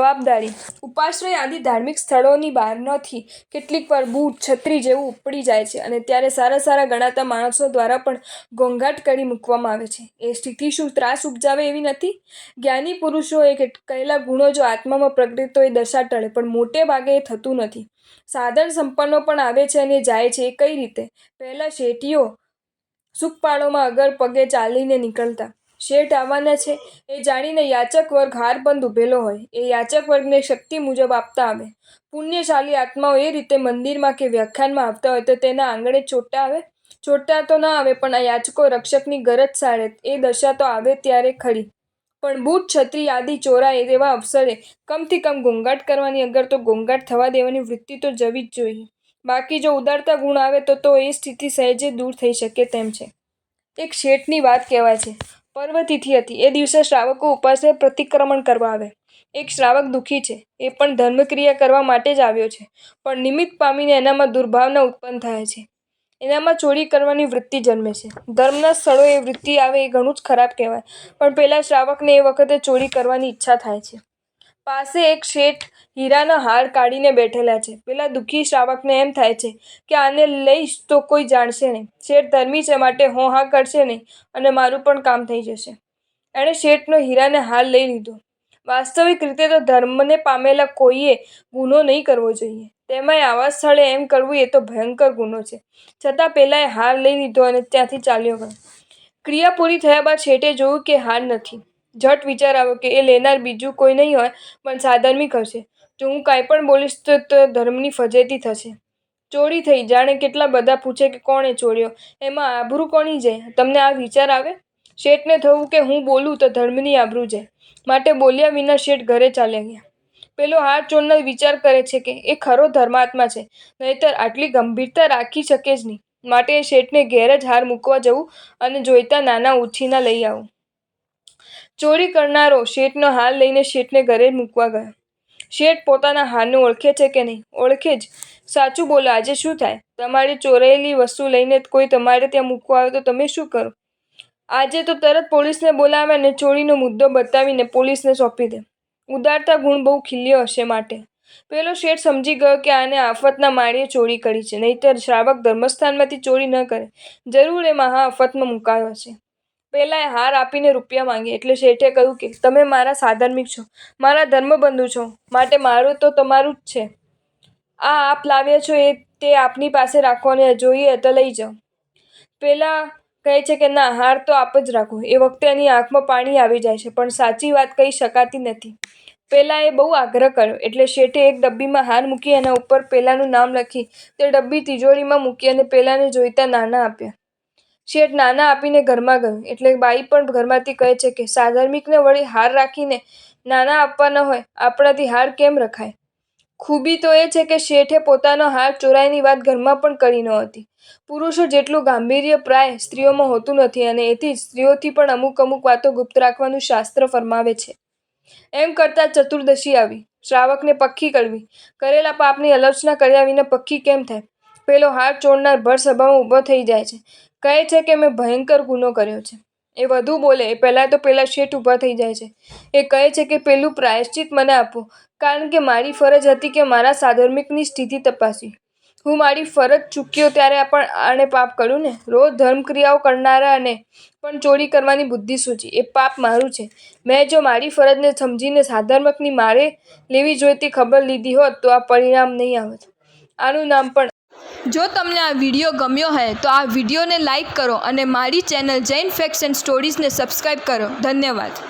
જવાબદારી. ઉપાશ્રય આદિ ધાર્મિક સ્થળોની બહારથી કેટલીક વાર બૂટ છત્રી જેવું ઉપડી જાય છે અને ત્યારે સારા સારા ગણાતા માણસો દ્વારા પણ ઘોંઘાટ કરી મૂકવામાં આવે છે. એ સ્થિતિ શું ત્રાસ ઉપજાવે એવી નથી? જ્ઞાની પુરુષોએ કહેલા ગુણો જો આત્મામાં પ્રગટે તો એ દશા ટળે, પણ મોટે ભાગે એ થતું નથી. સાધન સંપન્નો પણ આવે છે અને જાય છે એ કઈ રીતે? પહેલાં શેઠીઓ સુખપાળોમાં અગર પગે ચાલીને નીકળતા. શેઠ આવવાના છે. એ જાણીને યાચક વર્ગ હાર બંધ ઊભેલો હોય. એ યાચક વર્ગને શક્તિ મુજબ આપતા આવે. પુણ્યશાળી આત્માઓ એ રીતે મંદિરમાં કે વ્યાખ્યાનમાં આવતા હોય તો તેના આંગણે છોટા આવે. છોટા તો ના આવે, પણ આ યાચકો રક્ષકની ગરજ સાળે એ દશા તો આવે ત્યારે ખરી. પણ બૂટ, છત્રી, આદિ ચોરાય તેવા અવસરે કમથી કમ ઘોંઘાટ કરવાની અગર તો ઘોંઘાટ થવા દેવાની વૃત્તિ તો જવી જ જોઈએ. બાકી જો ઉદારતા ગુણ આવે તો તો એ સ્થિતિ સહેજે દૂર થઈ શકે તેમ છે. એક શેઠની વાત કહેવાય છે. પર્વતિથિ હતી. એ દિવસે શ્રાવકો ઉપાસે પ્રતિક્રમણ કરવા આવે. એક શ્રાવક દુઃખી છે. એ પણ ધર્મક્રિયા કરવા માટે જ આવ્યો છે. પણ નિમિત્ત પામીને એનામાં દુર્ભાવના ઉત્પન્ન થાય છે. એનામાં ચોરી કરવાની વૃત્તિ જન્મે છે. ધર્મના સ્થળોએ વૃત્તિ આવે એ ઘણું જ ખરાબ કહેવાય. પણ પેલા શ્રાવકને એ વખતે ચોરી કરવાની ઈચ્છા થાય છે. પાસે એક શેઠ હીરાના હાર કાઢીને બેઠેલા છે. પેલા દુઃખી શ્રાવકને એમ થાય છે કે આને લઈશ તો કોઈ જાણશે નહીં. શેઠ ધર્મી છે માટે હું હા કરશે નહીં અને મારું પણ કામ થઈ જશે. એણે શેઠનો હીરાને હાર લઈ લીધો. વાસ્તવિક રીતે તો ધર્મને પામેલા કોઈએ ગુનો નહીં કરવો જોઈએ. તેમાંય આવા સ્થળે એમ કરવું એ તો ભયંકર ગુનો છે. છતાં પહેલાં એ હાર લઈ લીધો અને ત્યાંથી ચાલ્યો ગયો. ક્રિયા પૂરી થયા બાદ શેઠે જોયું કે હાર નથી. ઝટ વિચાર આવ્યો કે એ લેનાર બીજું કોઈ નહીં હોય, પણ સાધર્મિક હશે. જો હું કાંઈ પણ બોલીશ તો ધર્મની ફજેતી થશે. ચોરી થઈ, જાણે કેટલા બધા પૂછે કે કોણે ચોર્યો. એમાં આબરૂ કોની જાય? તમને આ વિચાર આવે? શેઠને થયું કે હું બોલું તો ધર્મની આબરૂ જાય. માટે બોલ્યા વિના શેઠ ઘરે ચાલ્યા ગયા. પેલો હાર ચોરનો વિચાર કરે છે કે એ ખરો ધર્માત્મા છે, નહીતર આટલી ગંભીરતા રાખી શકે જ નહીં. માટે એ શેઠને ઘેર જ હાર મૂકવા જવું અને જોઈતા નાના ઉછીના લઈ આવું. ચોરી કરનારો શેઠનો હાર લઈને શેઠને ઘરે મૂકવા ગયો. શેઠ પોતાના હારને ઓળખે છે કે નહીં? ઓળખે જ. સાચું બોલો, આજે શું થાય? તમારી ચોરાયેલી વસ્તુ લઈને કોઈ તમારે ત્યાં મૂકવા આવે તો તમે શું કરો? આજે તો તરત પોલીસને બોલાવે અને ચોરીનો મુદ્દો બતાવીને પોલીસને સોંપી દે. ઉદારતા ગુણ બહુ ખીલ્યો હશે માટે. પેલો શેઠ સમજી ગયો કે આને આફતના માળીએ ચોરી કરી છે, નહીંતર શ્રાવક ધર્મસ્થાનમાંથી ચોરી ન કરે. જરૂર એ મહા આફતમાં મુકાયો હશે. પેલાએ હાર આપીને રૂપિયા માંગે. એટલે શેઠે કહ્યું કે, તમે મારા સાધર્મિક છો. મારા ધર્મબંધુ છો. માટે મારું તો તમારું જ છે. આ આપ લાવ્યા છો એ તે આપની પાસે રાખવાને જોઈએ તો લઈ જાઓ. પહેલાં કહે છે કે, ના, હાર તો આપ જ રાખો. એ વખતે એની આંખમાં પાણી આવી જાય છે, પણ સાચી વાત કહી શકાતી નથી. પહેલાં એ બહુ આગ્રહ કર્યો. એટલે શેઠે એક ડબ્બીમાં હાર મૂકી એના ઉપર પહેલાંનું નામ લખી તે ડબ્બી તિજોરીમાં મૂકી અને પહેલાંને જોઈતા નાના આપ્યા. શેઠ નાના આપીને ઘરમાં ગયો. એટલે બાઈ પણ ઘરમાંથી કહે છે કે, સાધર્મિકને વળી હાર રાખીને નાના આપવાના હોય, આપણાથી હાર કેમ રખાય? ખૂબી તો એ છે કે શેઠે પોતાનો હાર ચોરાઈની વાત ઘરમાં પણ કરી નહોતી પુરુષો જેટલું ગાંભીર્ય પ્રાય સ્ત્રીઓમાં હોતું નથી અને એથી સ્ત્રીઓથી પણ અમુક અમુક વાતો ગુપ્ત રાખવાનું શાસ્ત્ર ફરમાવે છે. એમ કરતાં ચતુર્દશી આવી. શ્રાવકને પક્કી કરવી કરેલા પાપની અલર્ચના કર્યા વિના પક્કી કેમ થાય? પેલો હાર ચોડનાર ભર સભામાં ઊભો થઈ જાય છે. કહે છે કે મેં ભયંકર ગુનો કર્યો છે. એ વધુ બોલે, એ પહેલાં તો પેલા શેઠ ઊભા થઈ જાય છે. એ કહે છે કે પેલું પ્રાયશ્ચિત મને આપો, કારણ કે મારી ફરજ હતી કે મારા સાધર્મિકની સ્થિતિ તપાસી હું મારી ફરજ ચૂક્યો ત્યારે પણ આણે પાપ કર્યું ને? રોજ ધર્મક્રિયાઓ કરનારા અને પણ ચોરી કરવાની બુદ્ધિ સૂચી. એ પાપ મારું છે. મેં જો મારી ફરજને સમજીને સાધર્મકની મારે લેવી જોઈતી ખબર લીધી હોત તો આ પરિણામ નહીં આવત. આનું નામ પણ જો તમને આ વીડિયો ગમ્યો હોય તો આ વિડીયોને લાઇક કરો અને મારી ચેનલ જૈન ફેક્ટ્સ એન્ડ સ્ટોરીઝને સબસ્ક્રાઈબ કરો. ધન્યવાદ.